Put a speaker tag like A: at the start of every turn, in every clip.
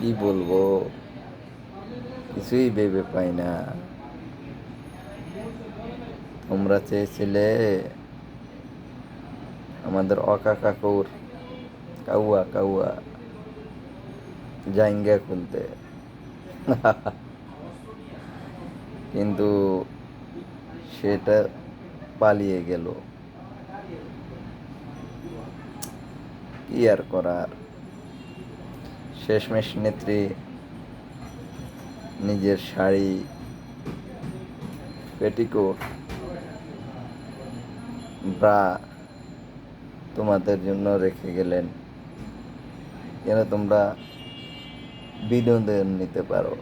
A: কি বলব? কিছুই ভেবে পাই না। তোমরা চেয়েছিলে আমাদের অকা কাকুর কাউয়া কাউয়া জাইঙ্গা খুলতে। কিন্তু সেটা পালিয়ে গেল। কি আর করার? শেষমেশ নেত্রী নিজের শাড়ি, পেটিকোট, ব্রা তোমাদের জন্য রেখে গেলেন। যেন তোমরা বিনোদন নিতে পারো।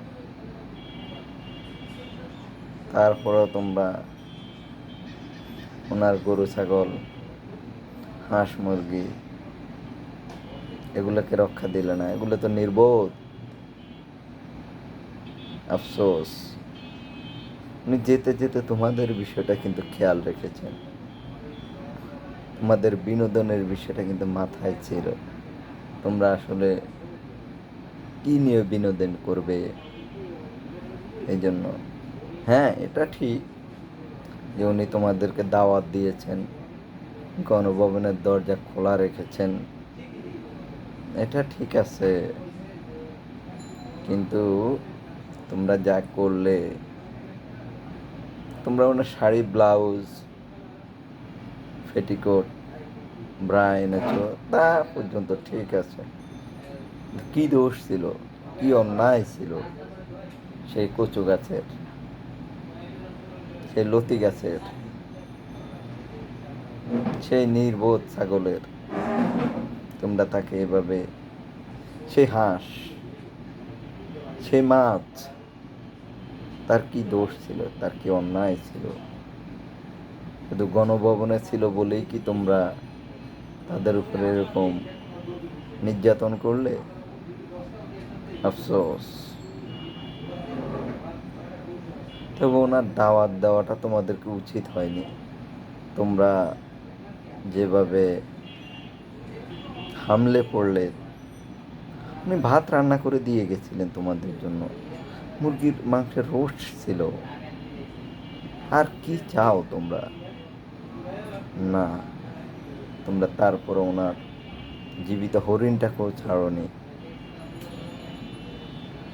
A: তারপরেও তোমরা ওনার গরু, ছাগল, হাঁস, মুরগি এগুলোকে রক্ষা দিলে না, এগুলো তো নির্বোধ। আফসোস। উনি যেতে যেতে তোমাদের বিষয়টা কিন্তু খেয়াল রেখেছেন। তোমাদের বিনোদনের বিষয়টা কিন্তু মাথায় ছিল। তোমরা আসলে কি নিয়ে বিনোদন করবে? এই জন্য হ্যাঁ এটা ঠিক যে উনি তোমাদেরকে দাওয়াত দিয়েছেন, গণভবনের দরজা খোলা রেখেছেন। এটা ঠিক আছে। কিন্তু তোমরা যা করলে, তোমরা ওনার শাড়ি, ব্লাউজ ফেটিকোট ব্রা এনেছো তা পর্যন্ত ঠিক আছে। কি দোষ ছিল? কি অন্যায় ছিল? সেই কচু গাছের, সেই লতি গাছের, সেই নির্বোধ ছাগলের তোমরা তাকে এভাবে, সে হাঁস, সে মাছ, তার কি দোষ ছিল, তার কি অন্যায় ছিল? শুধু গণভবনে ছিল বলেই কি তোমরা তাদের উপরে এরকম নির্যাতন করলে? আফসোস। তবে ওনার দাওয়াত দেওয়াটা তোমাদেরকে উচিত হয়নি। তোমরা যেভাবে পড়লে। উনি ভাত রান্না করে দিয়ে গেছিলেন তোমাদের জন্য। মুরগির মাংসের রোস্ট ছিল। আর কি চাও তোমরা? না, তোমরা তারপরে ওনার জীবিত হরিণটাকেও ছাড়নি।